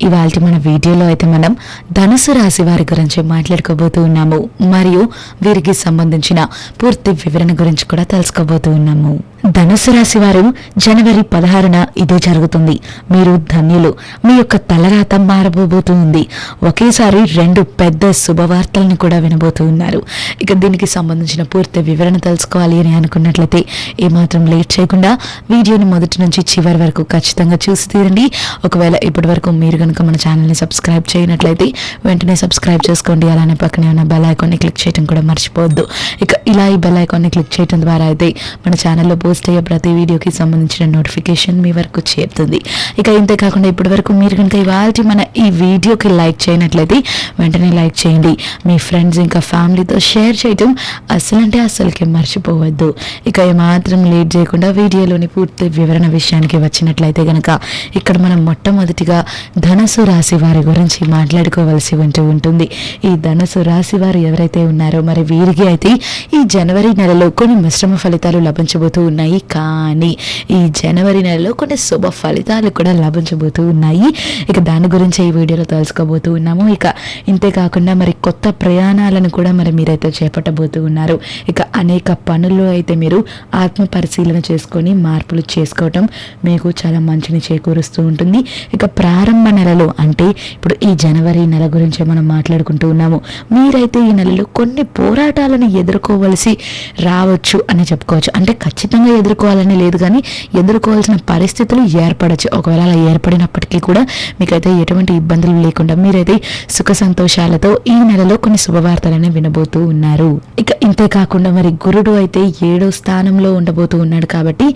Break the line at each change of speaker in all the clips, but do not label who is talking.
ఇవాళ మన వీడియోలో అయితే మనం ధనుసు రాశి వారి గురించి మాట్లాడుకోబోతూ ఉన్నాము. మరియు వీరికి సంబంధించిన పూర్తి వివరణ గురించి కూడా తెలుసుకోబోతూ ఉన్నాము. ధనుసు రాశి వారు జనవరి పదహారున ఇదే జరుగుతుంది. మీరు ధన్యులు. మీ యొక్క తలరాత మారబోబోతూ ఉంది. ఒకేసారి రెండు పెద్ద శుభవార్తలను కూడా వినబోతూ ఉన్నారు. ఇక దీనికి సంబంధించిన పూర్తి వివరణ తెలుసుకోవాలి అని అనుకున్నట్లయితే ఏమాత్రం లేట్ చేయకుండా వీడియోని మొదటి నుంచి చివరి వరకు ఖచ్చితంగా చూసి తీరండి. ఒకవేళ ఇప్పటి వరకు మీరు కనుక మన ఛానల్ని సబ్స్క్రైబ్ చేయనట్లయితే వెంటనే సబ్స్క్రైబ్ చేసుకోండి. అలానే పక్కనే ఉన్న బెల్ ఐకాన్ని క్లిక్ చేయడం కూడా మర్చిపోవద్దు. ఇక ఇలా ఈ బెల్ ఐకాన్ని క్లిక్ చేయడం ద్వారా అయితే మన ఛానల్లో పోస్ట్ అయ్యే ప్రతి వీడియోకి సంబంధించిన నోటిఫికేషన్ మీ వరకు చేరుతుంది. ఇక ఇంతే కాకుండా ఇప్పటి వరకు మీరు కనుక ఇవాళ మన ఈ వీడియోకి లైక్ చేయనట్లయితే వెంటనే లైక్ చేయండి. మీ ఫ్రెండ్స్ ఇంకా ఫ్యామిలీతో షేర్ చేయటం అసలంటే అసలుకి మర్చిపోవద్దు. ఇక ఏమాత్రం లేట్ చేయకుండా వీడియోలోని పూర్తి వివరణ విషయానికి వచ్చినట్లయితే కనుక ఇక్కడ మనం మొట్టమొదటిగా ధనసు రాశి వారి గురించి మాట్లాడుకోవాల్సి ఉంటూ ఉంటుంది. ఈ ధనసు రాశి వారు ఎవరైతే ఉన్నారో మరి వీరికి అయితే ఈ జనవరి నెలలో కొన్ని మిశ్రమ ఫలితాలు లభించబోతూ ఉన్నాయి. కానీ ఈ జనవరి నెలలో కొన్ని శుభ ఫలితాలు కూడా లభించబోతూ ఉన్నాయి. ఇక దాని గురించి ఈ వీడియోలో తెలుసుకోబోతూ ఉన్నాము. ఇక ఇంతే కాకుండా మరి కొత్త ప్రయాణాలను కూడా మరి మీరైతే చేపట్టబోతూ ఉన్నారు. ఇక అనేక పనుల్లో అయితే మీరు ఆత్మ పరిశీలన చేసుకొని మార్పులు చేసుకోవటం మీకు చాలా మంచిని చేకూరుస్తూ ఉంటుంది. ఇక ప్రారంభ నెల నెలలో అంటే ఇప్పుడు ఈ జనవరి నెల గురించి మనం మాట్లాడుకుంటూ ఉన్నాము. మీరైతే ఈ నెలలో కొన్ని పోరాటాలను ఎదుర్కోవలసి రావచ్చు అని చెప్పుకోవచ్చు. అంటే ఖచ్చితంగా ఎదుర్కోవాలని లేదు కానీ ఎదుర్కోవాల్సిన పరిస్థితులు ఏర్పడచ్చు. ఒకవేళ అలా ఏర్పడినప్పటికీ కూడా మీకైతే ఎటువంటి ఇబ్బందులు లేకుండా మీరైతే సుఖ సంతోషాలతో ఈ నెలలో కొన్ని శుభవార్తలను వినబోతూ ఉన్నారు. ఇక ఇంతే కాకుండా మరి గురుడు అయితే ఏడో స్థానంలో ఉండబోతూ ఉన్నాడు కాబట్టి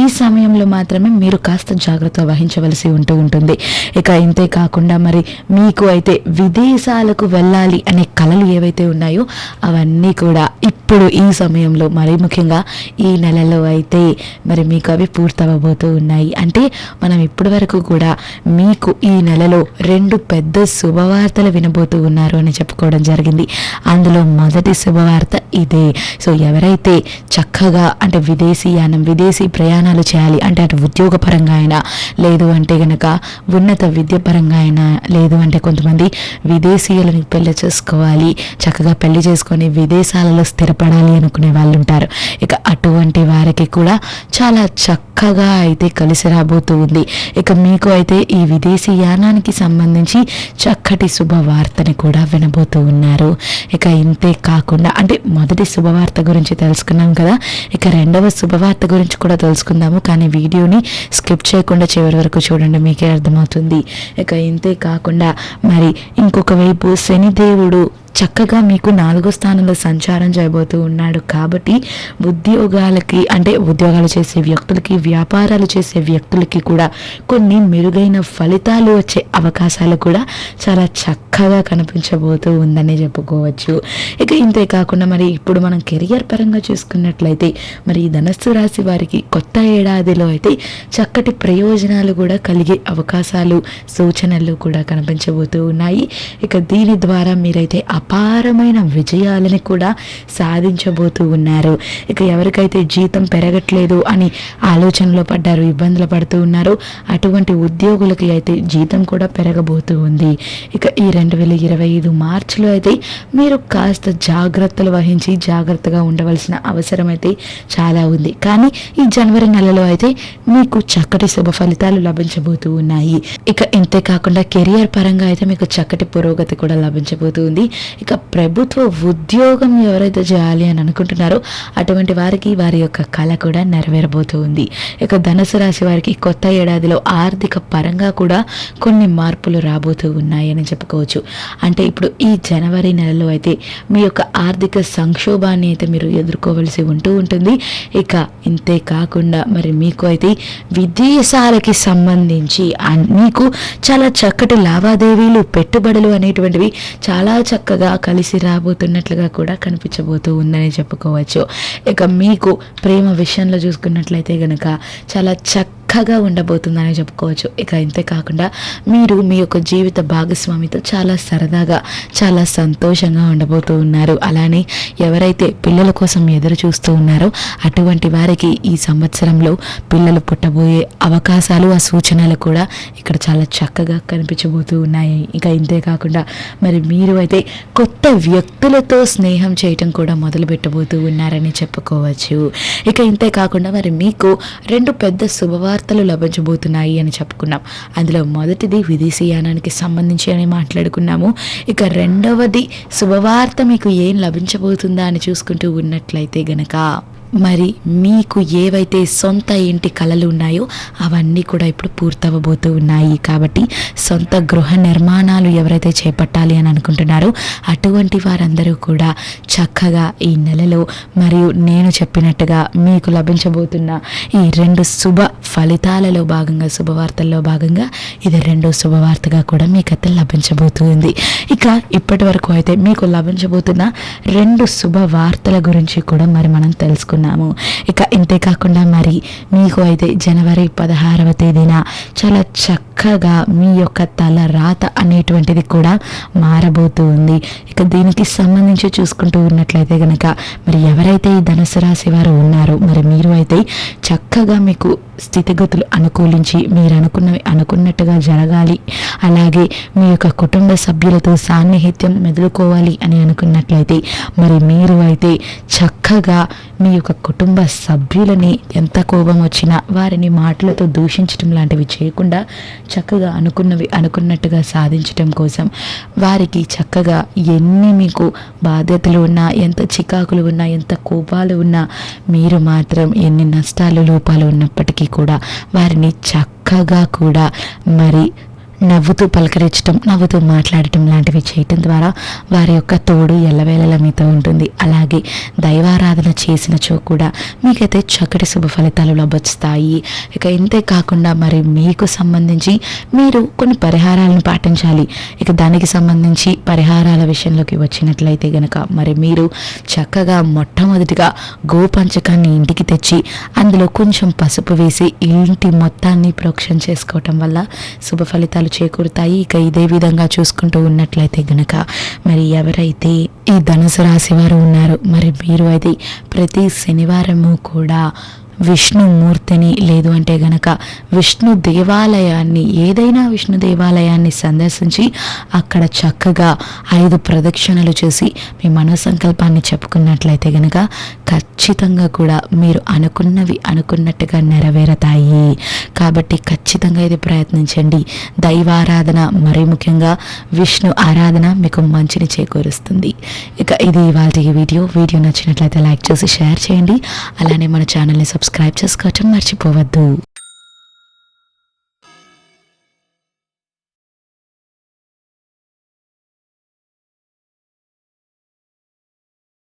ఈ సమయంలో మాత్రమే మీరు కాస్త జాగ్రత్త వహించవలసి ఉంటూ ఉంటుంది. ఇక ఇంతే కాకుండా మరి మీకు అయితే విదేశాలకు వెళ్ళాలి అనే కళలు ఏవైతే ఉన్నాయో అవన్నీ కూడా ఇప్పుడు ఈ సమయంలో మరీ ముఖ్యంగా ఈ నెలలో అయితే మరి మీకు అవి పూర్తవబోతూ ఉన్నాయి. అంటే మనం ఇప్పటి వరకు కూడా మీకు ఈ నెలలో రెండు పెద్ద శుభవార్తలు వినబోతూ ఉన్నారు అని చెప్పుకోవడం జరిగింది. అందులో మొదటి శుభవార్త ఇదే. సో ఎవరైతే చక్కగా అంటే విదేశీయానం విదేశీ ప్రయాణాలు చేయాలి అంటే అటు ఉద్యోగపరంగా అయినా లేదు అంటే కనుక ఉన్నత విద్య పరంగా అయినా లేదు అంటే కొంతమంది విదేశీయులని పెళ్ళి చేసుకోవాలి చక్కగా పెళ్ళి చేసుకొని విదేశాలలో స్థిరపడాలి అనుకునే వాళ్ళు ఉంటారు. ఇక అటువంటి వారికి కూడా చాలా చక్కగా అయితే కలిసి రాబోతూ ఉంది. ఇక మీకు అయితే ఈ విదేశీ యానానికి సంబంధించి చక్కటి శుభవార్తని కూడా వినబోతూ ఉన్నారు. ఇక ఇంతే కాకుండా అంటే మొదటి శుభవార్త గురించి తెలుసుకున్నాం కదా. ఇక రెండవ శుభవార్త గురించి కూడా తెలుసుకుందాము. కానీ వీడియోని స్కిప్ చేయకుండా చివరి వరకు చూడండి మీకే అర్థమవుతుంది. ఇక ఇంతే కాకుండా మరి ఇంకొక వైపు శనిదేవుడు చక్కగా మీకు నాలుగో స్థానంలో సంచారం చేయబోతూ ఉన్నాడు. కాబట్టి ఉద్యోగాలకి అంటే ఉద్యోగాలు చేసే వ్యక్తులకి వ్యాపారాలు చేసే వ్యక్తులకి కూడా కొన్ని మెరుగైన ఫలితాలు వచ్చే అవకాశాలు కూడా చాలా చక్కగా కనిపించబోతూ ఉందని చెప్పుకోవచ్చు. ఇక ఇంతే కాకుండా మరి ఇప్పుడు మనం కెరియర్ పరంగా చూసుకున్నట్లయితే మరి ఈ ధనస్సు రాశి వారికి కొత్త ఏడాదిలో అయితే చక్కటి ప్రయోజనాలు కూడా కలిగే అవకాశాలు సూచనలు కూడా కనిపించబోతూ ఉన్నాయి. ఇక దీని ద్వారా మీరైతే అపారమైన విజయాలని కూడా సాధించబోతూ ఉన్నారు. ఇక ఎవరికైతే జీతం పెరగట్లేదు అని ఆలోచనలో పడ్డారు ఇబ్బందులు పడుతూ ఉన్నారు అటువంటి ఉద్యోగులకి అయితే జీతం కూడా పెరగబోతూ ఉంది. ఇక ఈ రెండు వేల ఇరవై ఐదు మార్చిలో అయితే మీరు కాస్త జాగ్రత్తలు వహించి జాగ్రత్తగా ఉండవలసిన అవసరం అయితే చాలా ఉంది. కానీ ఈ జనవరి నెలలో అయితే మీకు చక్కటి శుభ ఫలితాలు లభించబోతూ ఉన్నాయి. ఇక ఇంతే కాకుండా కెరియర్ పరంగా అయితే మీకు చక్కటి పురోగతి కూడా లభించబోతుంది ఇక ప్రభుత్వ ఉద్యోగం ఎవరైతే చేయాలి అని అనుకుంటున్నారో అటువంటి వారికి వారి యొక్క కళ కూడా నెరవేరబోతూ ఉంది ఇక ధనుసు రాశి వారికి కొత్త ఏడాదిలో ఆర్థిక పరంగా కూడా కొన్ని మార్పులు రాబోతూ ఉన్నాయని చెప్పుకోవచ్చు. అంటే ఇప్పుడు ఈ జనవరి నెలలో అయితే మీ యొక్క ఆర్థిక సంక్షోభాన్ని అయితే మీరు ఎదుర్కోవలసి ఉంటూ ఉంటుంది. ఇక ఇంతే కాకుండా మరి మీకు అయితే విదేశాలకి సంబంధించి మీకు చాలా చక్కటి లావాదేవీలు పెట్టుబడులు అనేటువంటివి చాలా చక్కగా కలిసి రాబోతున్నట్లుగా కూడా కనిపించబోతూ ఉందని చెప్పుకోవచ్చు. ఇక మీకు ప్రేమ విషయంలో చూసుకున్నట్లయితే గనక చాలా చక్క చక్కగా ఉండబోతుందని చెప్పుకోవచ్చు. ఇక ఇంతే కాకుండా మీరు మీ యొక్క జీవిత భాగస్వామితో చాలా సరదాగా చాలా సంతోషంగా ఉండబోతూ ఉన్నారు. అలానే ఎవరైతే పిల్లల కోసం ఎదురు చూస్తూ ఉన్నారో అటువంటి వారికి ఈ సంవత్సరంలో పిల్లలు పుట్టబోయే అవకాశాలు ఆ సూచనలు కూడా ఇక్కడ చాలా చక్కగా కనిపించబోతూ ఉన్నాయి. ఇక ఇంతే కాకుండా మరి మీరు అయితే కొత్త వ్యక్తులతో స్నేహం చేయటం కూడా మొదలు పెట్టబోతూ ఉన్నారని చెప్పుకోవచ్చు. ఇక ఇంతే కాకుండా మరి మీకు రెండు పెద్ద శుభవార్త వార్తలు లభించబోతున్నాయి అని చెప్పుకున్నాం. అందులో మొదటిది విదేశీయానానికి సంబంధించి అని మాట్లాడుకున్నాము. ఇక రెండవది శుభవార్త మీకు ఏం లభించబోతుందా అని చూసుకుంటూ ఉన్నట్లయితే గనక. మరి మీకు ఏవైతే సొంత ఇంటి కళలు ఉన్నాయో అవన్నీ కూడా ఇప్పుడు పూర్తవబోతూ ఉన్నాయి కాబట్టి సొంత గృహ నిర్మాణాలు ఎవరైతే చేపట్టాలి అని అనుకుంటున్నారో అటువంటి వారందరూ కూడా చక్కగా ఈ నెలలో మరియు నేను చెప్పినట్టుగా మీకు లభించబోతున్న ఈ రెండు శుభ ఫలితాలలో భాగంగా శుభవార్తల్లో భాగంగా ఇది రెండో శుభవార్తగా కూడా మీకైతే లభించబోతుంది. ఇక ఇప్పటి వరకు అయితే మీకు లభించబోతున్న రెండు శుభ వార్తల గురించి కూడా మరి మనం తెలుసుకున్నాము ఇక ఇంతే కాకుండా మరి మీకు అయితే జనవరి పదహారవ తేదీన చాలా చక్కగా మీ యొక్క తల రాత అనేటువంటిది కూడా మారబోతూ ఉంది. ఇక దీనికి సంబంధించి చూసుకుంటూ ఉన్నట్లయితే కనుక మరి ఎవరైతే ఈ ధనుసు రాశి వారు ఉన్నారో మరి మీరు అయితే చక్కగా మీకు స్థితిగతులు అనుకూలించి మీరు అనుకున్నవి అనుకున్నట్టుగా జరగాలి. అలాగే మీ యొక్క కుటుంబ సభ్యులతో సాన్నిహిత్యం మెదులుకోవాలి అని అనుకున్నట్లయితే మరి మీరు అయితే చక్కగా మీ యొక్క కుటుంబ సభ్యులని ఎంత కోపం వచ్చినా వారిని మాటలతో దూషించడం లాంటివి చేయకుండా చక్కగా అనుకున్నవి అనుకున్నట్టుగా సాధించటం కోసం వారికి చక్కగా ఎన్ని మీకు బాధ్యతలు ఉన్నా ఎంత చికాకులు ఉన్నా ఎంత కోపాలు ఉన్నా మీరు మాత్రం ఎన్ని నష్టాలు లోపాలు ఉన్నప్పటికీ కూడా వారిని చక్కగా కూడా మరి నవ్వుతూ పలకరించడం నవ్వుతూ మాట్లాడటం లాంటివి చేయటం ద్వారా వారి యొక్క తోడు ఎల్లవేళలా మీతో ఉంటుంది. అలాగే దైవారాధన చేసినచో కూడా మీకైతే చక్కటి శుభ ఫలితాలు లభిస్తాయి. ఇక ఇంతే కాకుండా మరి మీకు సంబంధించి మీరు కొన్ని పరిహారాలను పాటించాలి. ఇక దానికి సంబంధించి పరిహారాల విషయంలోకి వచ్చినట్లయితే గనక మరి మీరు చక్కగా మొట్టమొదటిగా గోపంచకాన్ని ఇంటికి తెచ్చి అందులో కొంచెం పసుపు వేసి ఇంటి మొత్తాన్ని ప్రోక్షణ చేసుకోవటం వల్ల శుభ ఫలితాలు చేకూరుతాయి. ఇక ఇదే విధంగా చూసుకుంటూ ఉన్నట్లయితే గనక మరి ఎవరైతే ఈ ధనుసు రాశి వారు ఉన్నారో మరి మీరు అయితే ప్రతి శనివారము కూడా విష్ణుమూర్తిని లేదు అంటే గనక విష్ణు దేవాలయాన్ని ఏదైనా విష్ణు దేవాలయాన్ని సందర్శించి అక్కడ చక్కగా ఐదు ప్రదక్షిణలు చేసి మీ మనోసంకల్పాన్ని చెప్పుకున్నట్లయితే గనక ఖచ్చితంగా కూడా మీరు అనుకున్నవి అనుకున్నట్టుగా నెరవేరతాయి. కాబట్టి ఖచ్చితంగా ఇది ప్రయత్నించండి. దైవారాధన మరీ ముఖ్యంగా విష్ణు ఆరాధన మీకు మంచిని చేకూరుస్తుంది. ఇక ఇది ఇవాళ వీడియో. వీడియో నచ్చినట్లయితే లైక్ చేసి షేర్ చేయండి. అలానే మన ఛానల్ని సబ్స్క్రైబ్ చేసుకోవటం మర్చిపోవద్దు.